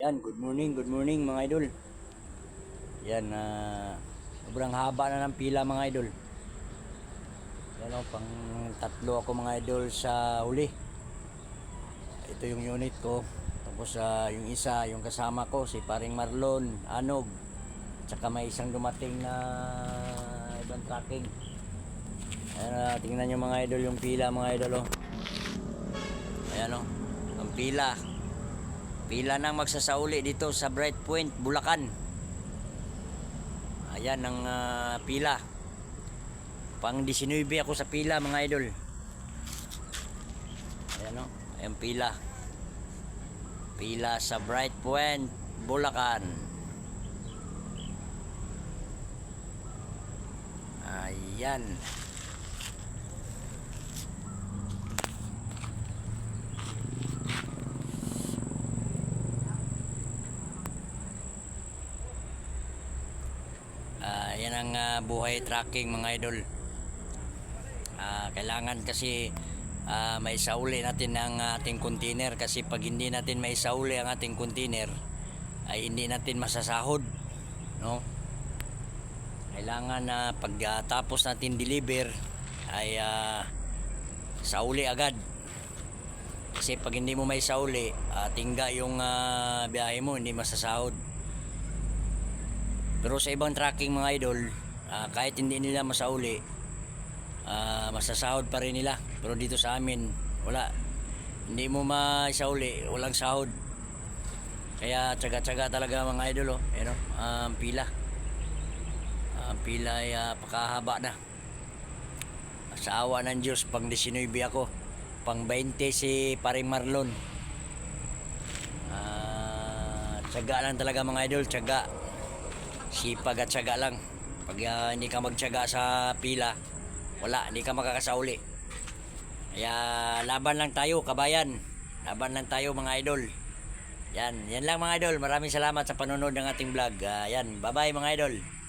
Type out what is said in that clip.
Yan, good morning, good morning mga idol. Yan, ah, sobrang haba na ng pila mga idol. Yan o, pang tatlo ako mga idol sa huli. Ito yung unit ko. Tapos ah, yung isa, yung kasama ko, si paring Marlon, Anog. Tsaka may isang dumating na ibang tracking. Ayan, ah, tingnan nyo mga idol yung pila mga idol o. Ayan o, ang pila. Pila nang magsasauli dito sa Bright Point, Bulacan. Ayan ang ah, pila. Pang 19 ako sa pila mga idol. Ayan o, ayan pila. Pila sa Bright Point, Bulacan. Ayan. Ah, yan ang ah, buhay tracking mga idol. Ah, kailangan kasi ah, may sauli natin ang ating container kasi pag hindi natin may sauli ang ating container ay hindi natin masasahod, no? Kailangan na pag ah, tapos natin deliver ay ah, sauli agad. Kasi pag hindi mo may sauli, ah, tingga yung ah, biyahe mo, hindi masasahod. Pero sa ibang tracking mga idol, ah, kahit hindi nila masauli, ah, masasahod pa rin nila. Pero dito sa amin, wala. Hindi mo masauli, walang sahod. Kaya tsaga-tsaga talaga mga idol, oh. Ah, ang pila. Ah, Ang pila ay ah, pakahaba na. Sa awa ng Diyos, pang 19 ako. Pang 20 si paring Marlon. Ah, tsaga lang talaga mga idol, tsaga sipag at syaga lang. Pag ah, hindi ka magtyaga sa pila wala, hindi ka makakasauli. Kaya laban lang tayo kabayan. Laban lang tayo mga idol. Yan, yan lang mga idol. Maraming salamat sa panonood ng ating vlog. Ah, yan, bye bye mga idol